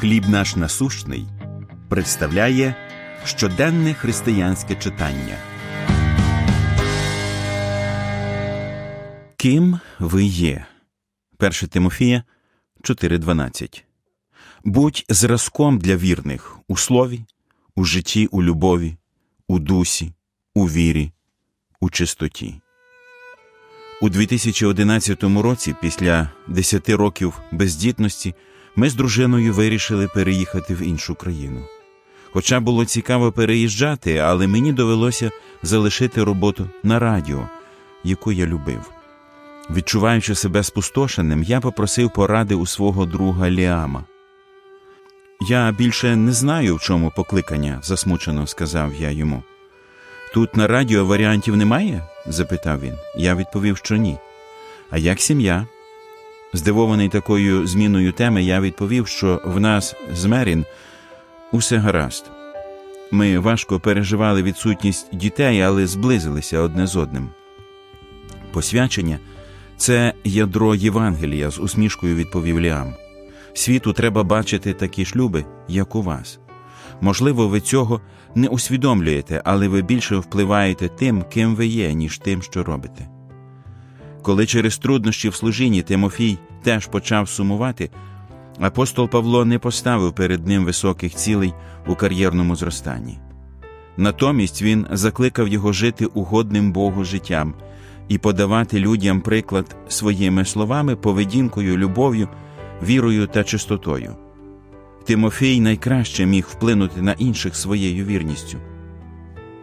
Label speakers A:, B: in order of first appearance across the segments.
A: Хліб наш насущний представляє щоденне християнське читання. Ким ви є? 1 Тимофія 4.12 Будь зразком для вірних у слові, у житті, у любові, у дусі, у вірі, у чистоті. У 2011 році, після 10 років бездітності, ми з дружиною вирішили переїхати в іншу країну. Хоча було цікаво переїжджати, але мені довелося залишити роботу на радіо, яку я любив. Відчуваючи себе спустошеним, я попросив поради у свого друга Ліама. Я більше не знаю, в чому покликання, засмучено сказав я йому. Тут на радіо варіантів немає? запитав він. Я відповів, що ні. А як сім'я? Здивований такою зміною теми, я відповів, що в нас з Мерін усе гаразд. Ми важко переживали відсутність дітей, але зблизилися одне з одним. Посвячення це ядро Євангелія, з усмішкою відповів Ліам. Світу треба бачити такі шлюби, як у вас. Можливо, ви цього не усвідомлюєте, але ви більше впливаєте тим, ким ви є, ніж тим, що робите. Коли через труднощі в служінні Тимофій теж почав сумувати, апостол Павло не поставив перед ним високих цілей у кар'єрному зростанні. Натомість він закликав його жити угодним Богу життям і подавати людям приклад своїми словами, поведінкою, любов'ю, вірою та чистотою. Тимофій найкраще міг вплинути на інших своєю вірністю.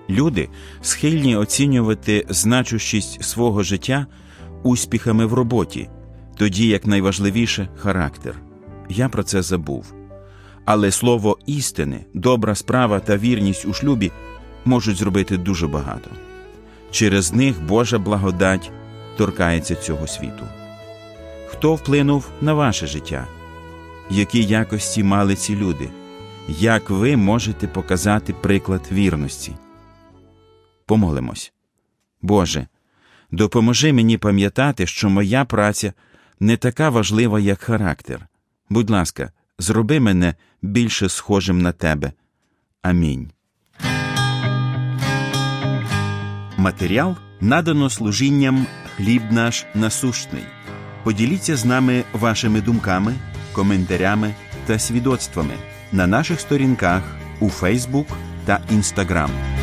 A: Люди схильні оцінювати значущість свого життя успіхами в роботі, тоді як найважливіше характер. Я про це забув. Але слово істини, добра справа та вірність у шлюбі можуть зробити дуже багато. Через них Божа благодать торкається цього світу. Хто вплинув на ваше життя? Які якості мали ці люди? Як ви можете показати приклад вірності? Помолимось. Боже, допоможи мені пам'ятати, що моя праця не така важлива, як характер. Будь ласка, зроби мене більше схожим на тебе. Амінь. Матеріал надано служінням хліб наш насущний. Поділіться з нами вашими думками, коментарями та свідоцтвами на наших сторінках у Фейсбук та Інстаграм.